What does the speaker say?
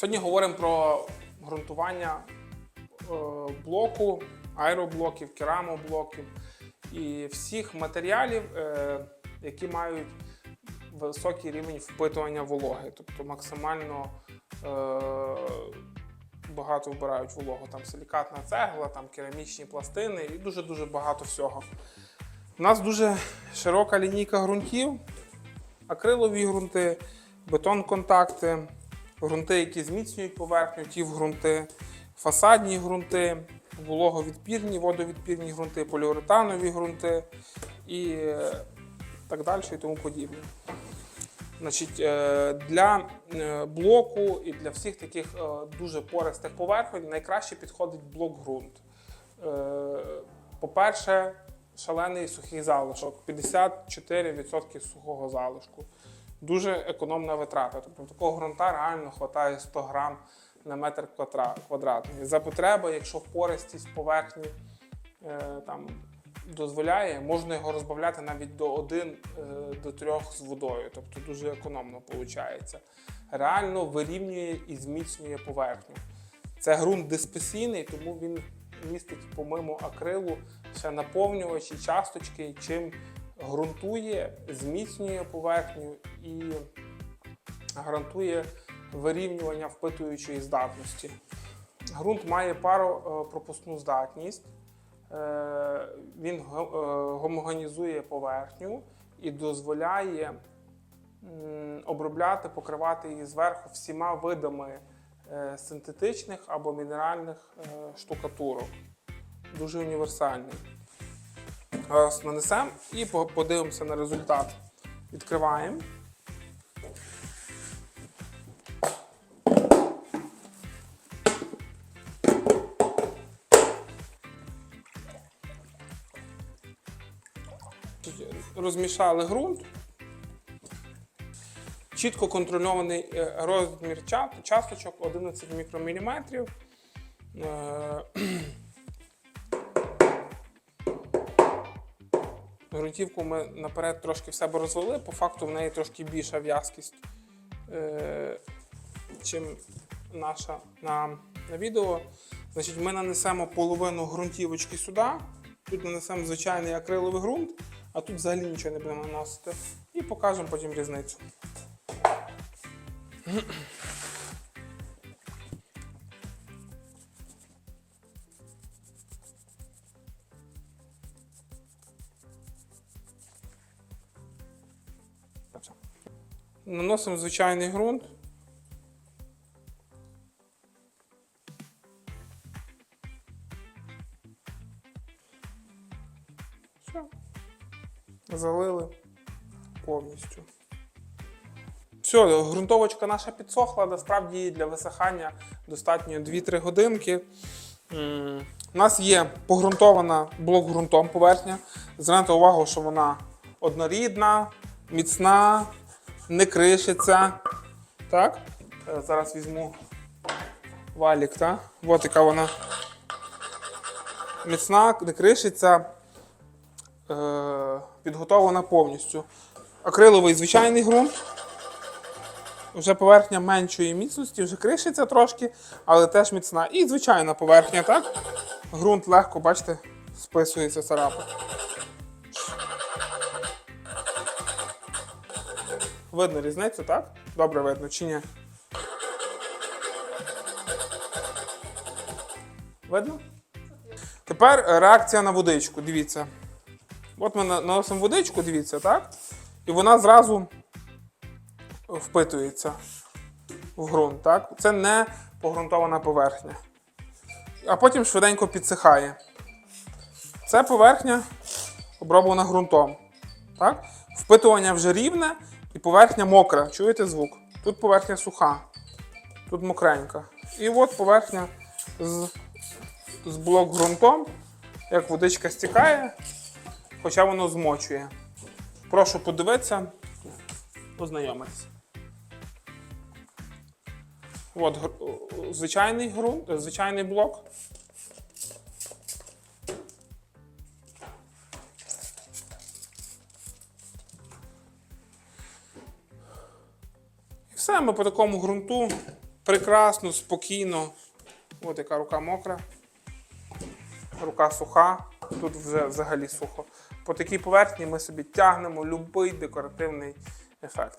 Сьогодні говоримо про ґрунтування е, блоку, аероблоків, керамоблоків і всіх матеріалів, е, які мають високий рівень впитування вологи, тобто максимально е, багато вбирають вологу. Там силікатна цегла, там керамічні пластини і дуже-дуже багато всього. У нас дуже широка лінійка ґрунтів, акрилові ґрунти, бетон-контакти, ґрунти, які зміцнюють поверхню, ті ґрунти, фасадні ґрунти, вологовідпірні, водовідпірні ґрунти, поліуретанові ґрунти і е, так далі і тому подібне. Значить, е, для е, блоку і для всіх таких дуже пористих поверхонь найкраще підходить блок-ґрунт. Е, По-перше, шалений сухий залишок 54% сухого залишку. Дуже економна витрата. Тобто такого ґрунта реально вистачає 100 грам на метр квадратний. За потреби, якщо пористість поверхні е, там, дозволяє, можна його розбавляти навіть до 1 е, до 3 з водою. Тобто дуже економно виходить. Реально вирівнює і зміцнює поверхню. Це ґрунт диспесійний, тому він містить, помимо акрилу, ще наповнювачі, часточки, чим ґрунтує, зміцнює поверхню і гарантує вирівнювання впитуючої здатності. Ґрунт має паропропускну здатність, е, він е, гомогенізує поверхню і дозволяє обробляти, покривати її зверху всіма видами е, синтетичних або мінеральних е, штукатурок. Дуже універсальний. Зараз нанесемо і подивимося на результат. Відкриваємо. Розмішали ґрунт. Чітко контрольований е, розмір часточок 11 мікроміліметрів. Е, Ґрунтівку ми наперед трошки в себе розвели, по факту в неї трошки більша в'язкість, е, чим наша на, на відео. Значить, ми нанесемо половину ґрунтівочки сюди. Тут нанесемо звичайний акриловий ґрунт, а тут взагалі нічого не будемо наносити. І покажемо потім різницю. Наносимо звичайний ґрунт. Все. Залили повністю. Все, ґрунтовочка наша підсохла, насправді для висихання достатньо 2-3 годинки. У нас є погрунтована блок ґрунтом поверхня. Звернете увагу, що вона однорідна, міцна, не кришиться. Так? Е, Зараз візьму валік, так? От яка вона міцна, не кришиться, е, підготовлена повністю. Акриловий звичайний ґрунт. Вже поверхня меншої міцності, вже кришиться трошки, але теж міцна. І звичайна поверхня, так? Ґрунт легко, бачите, списується царапа. Видно різницю, так? Добре видно чи ні? Видно? Тепер реакція на водичку. Дивіться. От ми наносимо водичку, дивіться, так? І вона зразу впитується в ґрунт. Так? Це не погрунтована поверхня. А потім швиденько підсихає. Це поверхня оброблена ґрунтом. Так? Впитування вже рівне і поверхня мокра. Чуєте звук? Тут поверхня суха, тут мокренька. І от поверхня з, з блок ґрунтом, як водичка стікає, хоча воно змочує. Прошу подивитися, познайомитися. От звичайний ґрунт, е, звичайний блок. І все, ми по такому ґрунту прекрасно, спокійно. От яка рука мокра. Рука суха, тут вже взагалі сухо. По такій поверхні ми собі тягнемо будь-який декоративний ефект.